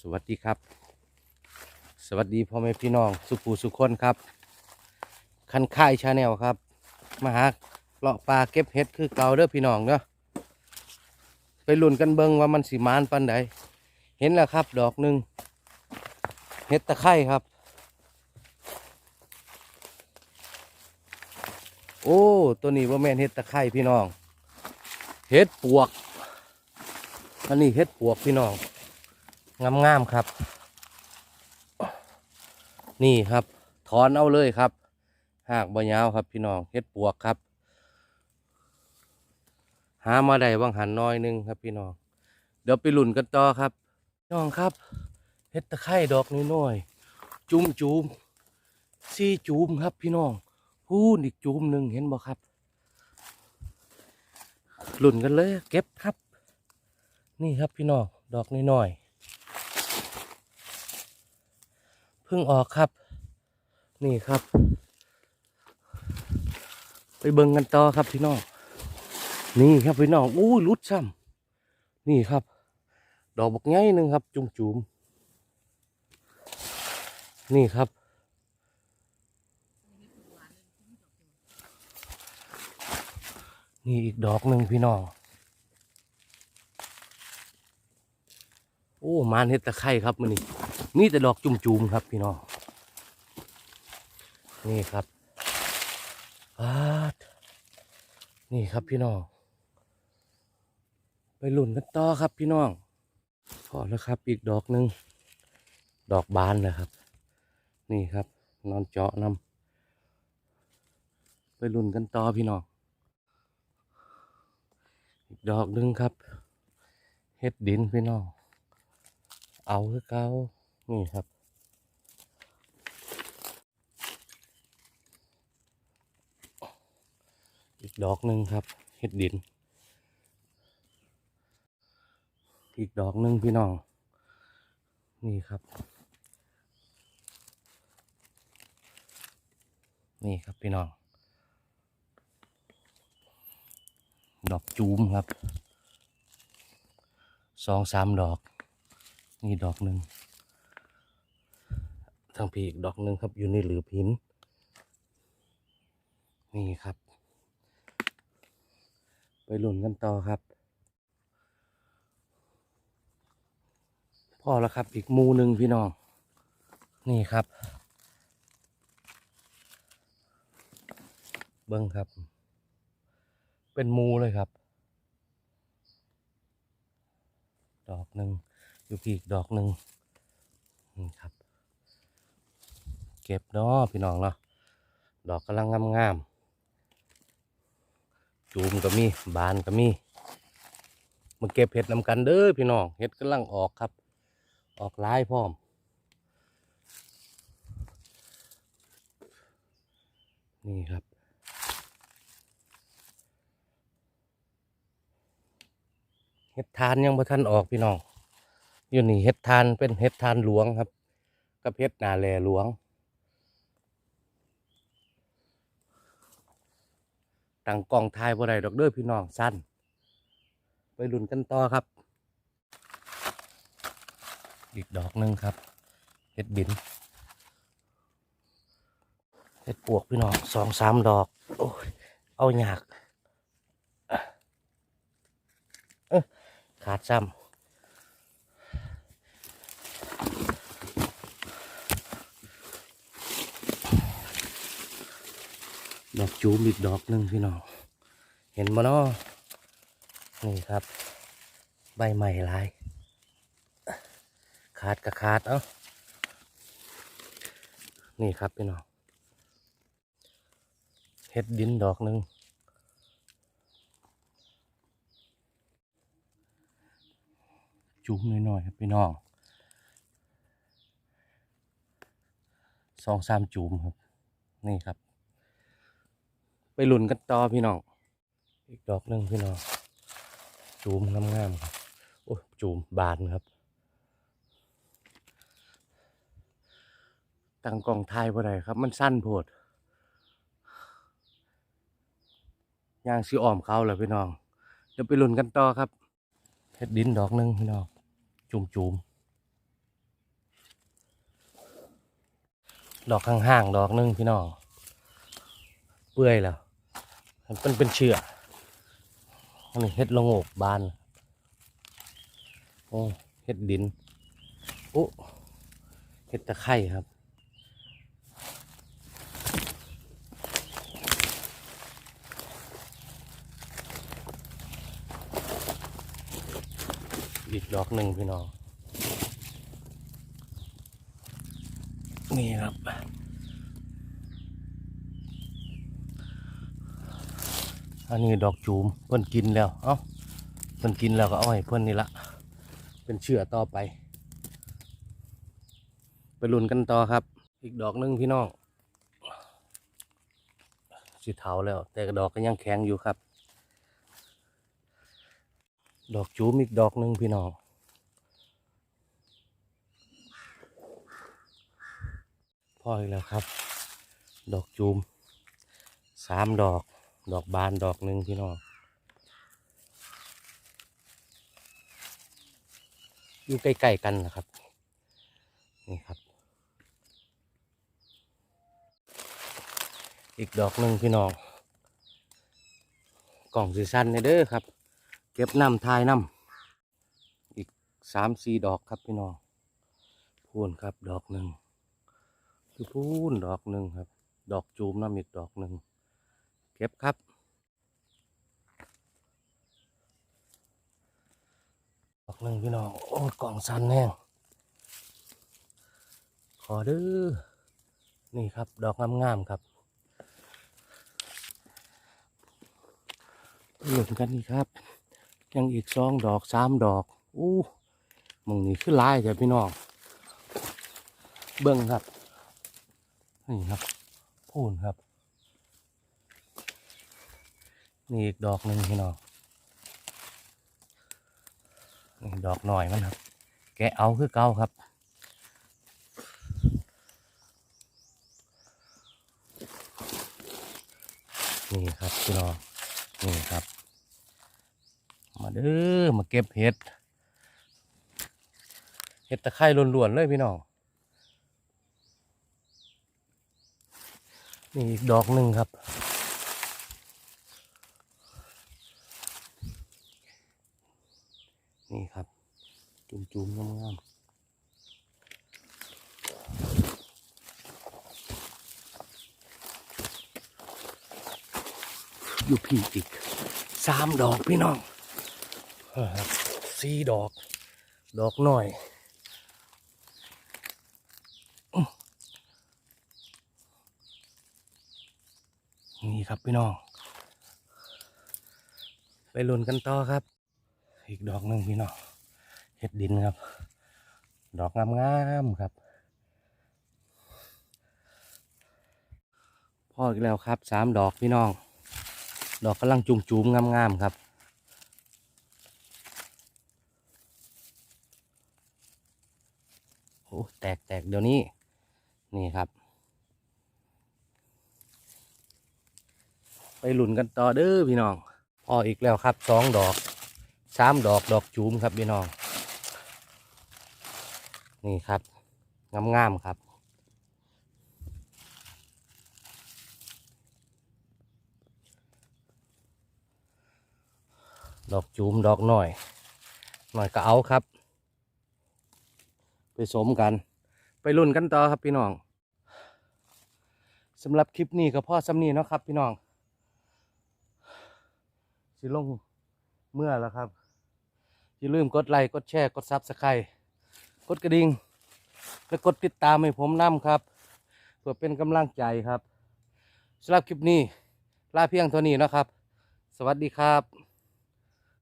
สวัสดีครับ สวัสดีพ่อแม่พี่น้อง สุภูสุคนครับ คันค่ายชาแนลครับ มาหาเลาะปลาเก็บเห็ดคือเก่าเด้อพี่น้องเนาะไปลุ้นกันเบิงว่ามันสิมานปันใดเห็นแล้วครับ ดอกหนึ่งเห็ดตะไคร่ครับ โอ้ตัวนี้ว่าแม่นเห็ดตะไคร่พี่น้องเห็ดปวกอันนี้เห็ดปวกพี่น้อง งามๆครับ นี่ครับ ถอนเอาเลยครับ หากบะยาวครับพี่น้องเห็ดปวกครับ หามาได้บางหันน้อยหนึงครับพี่น้อง เดี๋ยวไปหลุ่นกันต่อครับพี่น้องครับเห็ดตะไคร่ดอกน้อยๆจุ่มจุมซี่จุ้มครับพี่น้องพูนอีกจุ้มหนึ่งเห็นบ่ครับ หลุ่นกันเลย เก็บครับ นี่ครับพี่น้องดอกน้อยๆ เพิ่งออกครับ นี่ครับ ไปเบิ่งกันต่อครับพี่น้องนี่ครับพี่น้องอู้ยรุดซ้ำนี่ครับ ดอกบักไงหนึ่งครับ จุ่มจุมนี่ครับ นี่อีกดอกหนึ่งพี่น้องโอ้มานเห็ดตะไคร่ครับมันนี่ มีแต่ดอกจุ่มๆครับพี่น้อง นี่ครับปาดนี่ครับพี่น้อง ไปหลุ่นกันต่อครับพี่น้องพอแล้วครับอีกดอกหนึ่งดอกบานนะครับ นี่ครับ นอนเจาะนำไปหลุ่นกันต่อพี่น้อง อีกดอกหนึ่งครับ เฮ็ดดินพี่น้อง เอาคือเก่า นี่ครับ อีกดอกหนึ่งครับเฮ็ดดิน อีกดอกหนึ่งพี่น้อง นี่ครับ นี่ครับพี่น้อง ดอกจูมครับสองสามดอก นี่ดอกหนึ่ง ทางพีอีกดอกหนึ่งครับ อยู่ในหลือพินนี่ครับ ไปหลุนกันต่อครับ พ่อแล้วครับอีกมูหนึ่งพี่น้อง นี่ครับ เบิ้งครับ เป็นมูเลยครับ ดอกหนึ่งอยู่พีอีกดอกหนึ่งนี่ครับ เก็บเนาะพี่น้องเนาะดอกกำลังงามๆจูมก็มีบานก็มีมาเก็บเห็ดนำกันเด้อพี่น้องเห็ดกำลังออกครับ ออกลายพร้อมนี่ครับเห็ดทานยังบ่ทันออกพี่น้องอยู่นี่เห็ดทานเป็นเห็ดทานหลวงครับ กับเห็ดนาแลหลวง ตั้งกล้องถ่ายบ่ได้ดอกเด้อพี่น้องสั้นไปลุ้นกันต่อครับ อีกดอกหนึ่งครับเห็ดบินเห็ดปวกพี่น้องสองสามดอกโอ้ยเอาหยากขาดซ้ำ ดอกจูมอีกดอกหนึ่งพี่น้อง เห็นบ่เนาะนี่ครับ ใบใหม่ลาย ขาดกับขาดเอ้า นี่ครับพี่น้องเห็ดดินดอกหนึ่งจุ้มหน่อยๆครับพี่น้องสองสามจุ่มครับ นี่ครับ ไปหลุนกันต่อพี่น้อง อีกดอกหนึ่งพี่น้อง จูมงามๆครับ โอ้จูมบานครับ ตั้งกองไทยบ่ได้ครับ มันสั้นโพดยางสีอ้อมเขาเหรอพี่น้อง เดี๋ยวไปหลุนกันต่อครับเพชรดินดอกหนึ่งพี่น้องจูมจูมดอกข้างห่างดอกหนึ่งพี่น้อง เปื่อยแล้ว มันเป็นเชื้ออันนี้เห็ดละโงกบานโอ้เห็ดดินโอ้เห็ดตะไคร่ครับอีกดอกหนึ่งพี่น้อง นี่ครับ อันนี้ดอกจูมเพิ่นกินแล้ว เอ้าเพิ่นกินแล้วก็เอาให้เพิ่อนนี่ละเป็นเชื้อต่อไป ไปลุ้นกันต่อครับ อีกดอกหนึงพี่น้องสิเถาแล้ว แต่ดอกก็ยังแข็งอยู่ครับ ดอกจูมอีกดอกหนึงพี่น้องพออีกแล้วครับ ดอกจูมสามดอก ดอกบานดอกหนึ่งพี่น้องอยู่ใกล้ๆกันนะครับ นี่ครับ อีกดอกหนึ่งพี่น้องกล่องสีสันเนี่ยเด้อครับ เก็บน้ำทายน้ำอีกสามสี่ดอกครับพี่น้องพูนครับดอกหนึ่งคือพูนดอกหนึ่งครับ ดอกจูมน้ำอีกดอกหนึ่ง เก็บครับดอกหนึ่งพี่น้อง โอ้กล่องสันแน่งขอเด้อนี่ครับ ดอกงามๆครับหลุดกันนี่ครับ ยังอีกสองดอกสามดอก อู้มองนี้คือลายจ้ะพี่น้อง เบิ้งครับ นี่ครับพูนครับ นี่อีกดอกหนึ่งพี่น้องนี่ดอกหน่อยมันครับ แกเอาคือเก่าครับนี่ครับพี่น้องนี่ครับ มาเด้อมาเก็บเห็ดเห็ดตะไคร้ล้วนๆเลยพี่น้องนี่อีกดอกหนึ่งครับ นี่ครับ จุ่มๆงามๆอยู่พี่อีกสามดอกพี่น้องสี่ดอก ดอกหน่อยนี่ครับพี่น้อง ไปลุ้นกันต่อครับ อีกดอกหนึ่งพี่น้องเห็ดดินครับ ดอกงามๆครับพ่ออีกแล้วครับสามดอกพี่น้อง ดอกกำลังจุ่มๆงามๆครับโอ้แตกแตกเดี๋ยวนี้ นี่ครับ ไปหลุนกันต่อเด้อพี่น้องพ่ออีกแล้วครับสองดอก สามดอกดอกจูมครับพี่น้อง นี่ครับงามๆครับดอกจูมดอกหน่อย หน่อยก็เอาครับ ไปสมกัน ไปรุ่นกันต่อครับพี่น้องสำหรับคลิปนี้ก็พ่อสำนีเนาะครับพี่น้อง สิลงเมื่อแล้วครับ อย่าลืมกดไลค์กดแชร์กดซับสไครต์กดกระดิ่งและกดติดตามให้ผมนํครับ เพื่อเป็นกำลังใจครับสำหรับคลิปนี้ลาเพียงเท่านี้นะครับ สวัสดีครับ